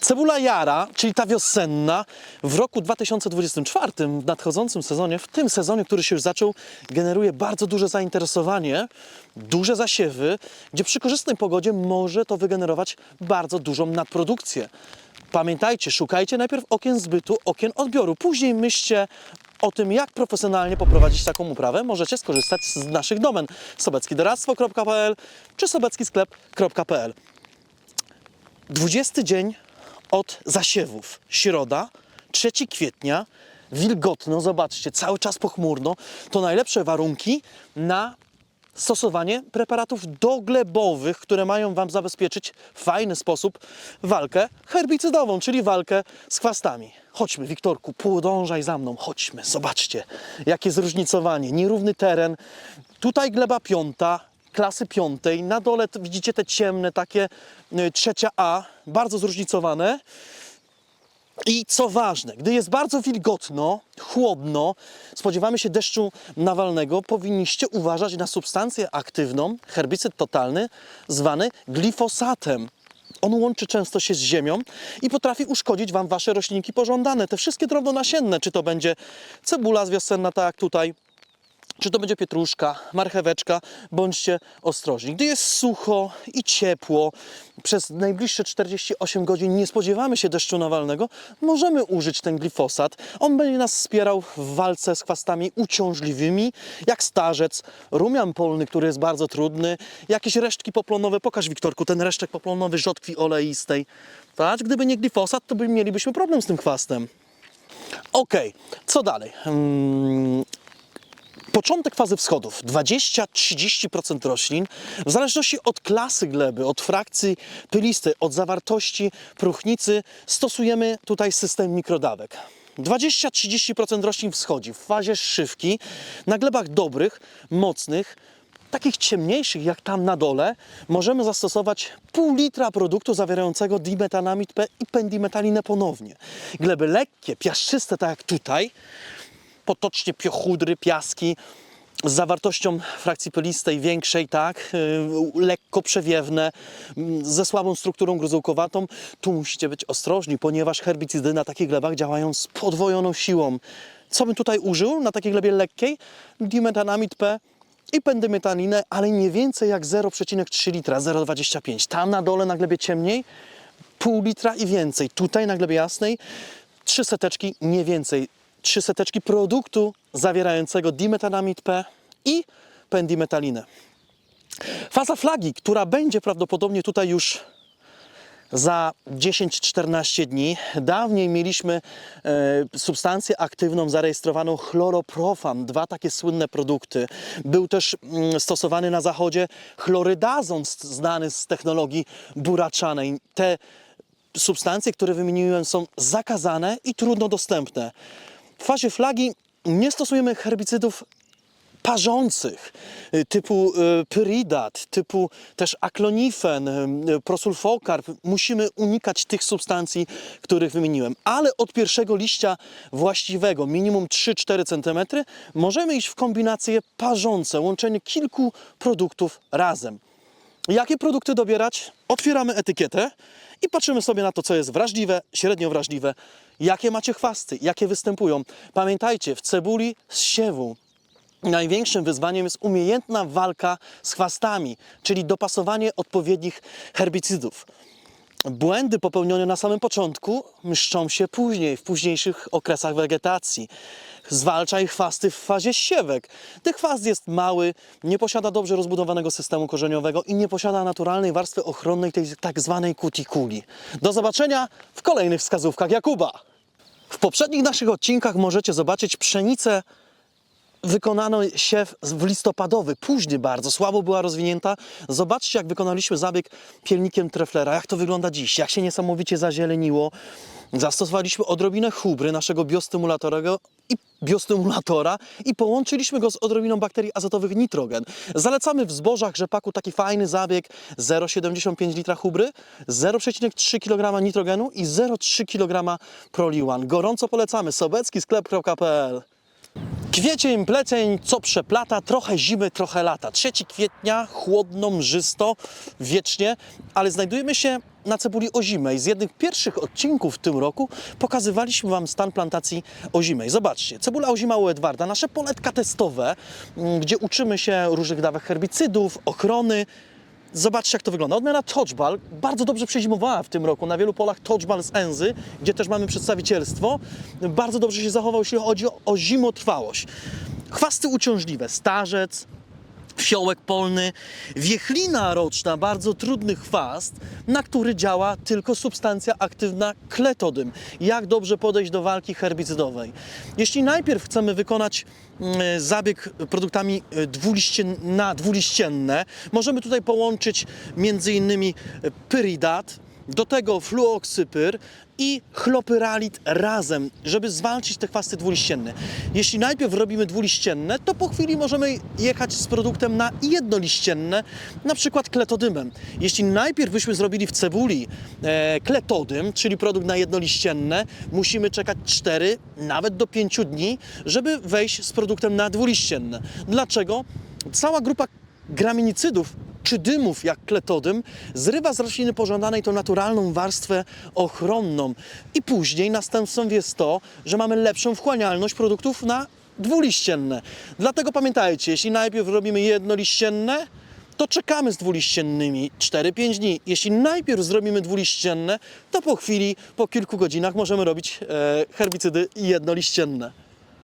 Cebula jara, czyli ta wiosenna, w roku 2024, w nadchodzącym sezonie, w tym sezonie, który się już zaczął, generuje bardzo duże zainteresowanie, duże zasiewy, gdzie przy korzystnej pogodzie może to wygenerować bardzo dużą nadprodukcję. Pamiętajcie, szukajcie najpierw okien zbytu, okien odbioru. Później myślcie o tym, jak profesjonalnie poprowadzić taką uprawę. Możecie skorzystać z naszych domen sobeckidoradztwo.pl czy sobeckisklep.pl. 20 dzień od zasiewów. Środa, 3 kwietnia, wilgotno, zobaczcie, cały czas pochmurno. To najlepsze warunki na stosowanie preparatów doglebowych, które mają Wam zabezpieczyć w fajny sposób walkę herbicydową, czyli walkę z chwastami. Chodźmy, Wiktorku, podążaj za mną, chodźmy, zobaczcie, jakie zróżnicowanie, nierówny teren. Tutaj gleba piąta, klasy piątej, na dole widzicie te ciemne, takie y, trzecia A, bardzo zróżnicowane. I co ważne, gdy jest bardzo wilgotno, chłodno, spodziewamy się deszczu nawalnego, powinniście uważać na substancję aktywną, herbicyd totalny, zwany glifosatem. On łączy często się z ziemią i potrafi uszkodzić Wam Wasze roślinki pożądane. Te wszystkie drobnonasienne, czy to będzie cebula wiosenna, tak jak tutaj, czy to będzie pietruszka, marcheweczka, bądźcie ostrożni. Gdy jest sucho i ciepło, przez najbliższe 48 godzin nie spodziewamy się deszczu nawalnego, możemy użyć ten glifosat. On będzie nas wspierał w walce z chwastami uciążliwymi, jak starzec, rumian polny, który jest bardzo trudny, jakieś resztki poplonowe. Pokaż Wiktorku, ten resztek poplonowy rzodkwi oleistej. Tak? Gdyby nie glifosat, to by mielibyśmy problem z tym chwastem. Okej, co dalej? Początek fazy wschodów 20-30% roślin, w zależności od klasy gleby, od frakcji pylistej, od zawartości próchnicy, stosujemy tutaj system mikrodawek. 20-30% roślin wschodzi w fazie szywki na glebach dobrych, mocnych, takich ciemniejszych jak tam na dole, możemy zastosować pół litra produktu zawierającego dimetanamid P i pendimetalinę ponownie. Gleby lekkie, piaszczyste, tak jak tutaj, potocznie piochudry, piaski z zawartością frakcji pylistej większej, tak, yy, lekko przewiewne, mm, ze słabą strukturą gruzołkowatą. Tu musicie być ostrożni, ponieważ herbicydy na takich glebach działają z podwojoną siłą. Co bym tutaj użył na takiej glebie lekkiej? Dimetanamid P i pendymetalinę, ale nie więcej jak 0,3 litra, 0,25. Tam na dole na glebie ciemniej pół litra i więcej. Tutaj na glebie jasnej trzy seteczki, nie więcej. Trzy seteczki produktu zawierającego dimetanamid P i pendimetalinę. Faza flagi, która będzie prawdopodobnie tutaj już za 10-14 dni. Dawniej mieliśmy e, substancję aktywną zarejestrowaną chloroprofam, dwa takie słynne produkty. Był też mm, stosowany na zachodzie chlorydazon znany z technologii buraczanej. Te substancje, które wymieniłem, są zakazane i trudno dostępne. W fazie flagi nie stosujemy herbicydów parzących y, typu y, pyridat, typu też aklonifen, y, prosulfokarb. Musimy unikać tych substancji, których wymieniłem. Ale od pierwszego liścia właściwego, minimum 3-4 cm, możemy iść w kombinacje parzące, łączenie kilku produktów razem. Jakie produkty dobierać? Otwieramy etykietę i patrzymy sobie na to, co jest wrażliwe, średnio wrażliwe, jakie macie chwasty, jakie występują. Pamiętajcie, w cebuli z siewu największym wyzwaniem jest umiejętna walka z chwastami, czyli dopasowanie odpowiednich herbicydów. Błędy popełnione na samym początku mszczą się później, w późniejszych okresach wegetacji. Zwalczaj chwasty w fazie siewek. Gdy chwast jest mały, nie posiada dobrze rozbudowanego systemu korzeniowego i nie posiada naturalnej warstwy ochronnej, tej tak zwanej kutikuli. Do zobaczenia w kolejnych wskazówkach Jakuba. W poprzednich naszych odcinkach możecie zobaczyć pszenicę wykonano siew w listopadowy, późny bardzo, słabo była rozwinięta. Zobaczcie, jak wykonaliśmy zabieg pielnikiem Treflera, jak to wygląda dziś, jak się niesamowicie zazieleniło. Zastosowaliśmy odrobinę hubry naszego biostymulatora i biostymulatora i połączyliśmy go z odrobiną bakterii azotowych nitrogen. Zalecamy w zbożach rzepaku taki fajny zabieg 0,75 litra hubry, 0,3 kg nitrogenu i 0,3 kg proliwan. Gorąco polecamy. sobeckisklep.pl Kwiecień, plecień, co przeplata, trochę zimy, trochę lata. 3 kwietnia, chłodno, mrzysto, wiecznie, ale znajdujemy się na cebuli ozimej. Z jednych pierwszych odcinków w tym roku pokazywaliśmy Wam stan plantacji ozimej. Zobaczcie, cebula ozima u Edwarda, nasze poletka testowe, mm, gdzie uczymy się różnych dawek herbicydów, ochrony. Zobaczcie, jak to wygląda. Odmiana Touchball bardzo dobrze przezimowała w tym roku. Na wielu polach Touchball z Enzy, gdzie też mamy przedstawicielstwo, bardzo dobrze się zachował, jeśli chodzi o, o zimotrwałość. Chwasty uciążliwe, starzec, fiołek polny, wiechlina roczna, bardzo trudny chwast, na który działa tylko substancja aktywna kletodym. Jak dobrze podejść do walki herbicydowej? Jeśli najpierw chcemy wykonać mm, zabieg produktami y, dwuliścien, na dwuliścienne, możemy tutaj połączyć między innymi pyridat, do tego fluoksypyr i chlopyralit razem, żeby zwalczyć te chwasty dwuliścienne. Jeśli najpierw robimy dwuliścienne, to po chwili możemy jechać z produktem na jednoliścienne, na przykład kletodymem. Jeśli najpierw byśmy zrobili w cebuli e, kletodym, czyli produkt na jednoliścienne, musimy czekać 4, nawet do 5 dni, żeby wejść z produktem na dwuliścienne. Dlaczego? Cała grupa graminicydów czy dymów jak kletodym zrywa z rośliny pożądanej tą naturalną warstwę ochronną i później następstwem jest to, że mamy lepszą wchłanialność produktów na dwuliścienne. Dlatego pamiętajcie, jeśli najpierw robimy jednoliścienne, to czekamy z dwuliściennymi 4-5 dni. Jeśli najpierw zrobimy dwuliścienne, to po chwili, po kilku godzinach możemy robić e, herbicydy jednoliścienne.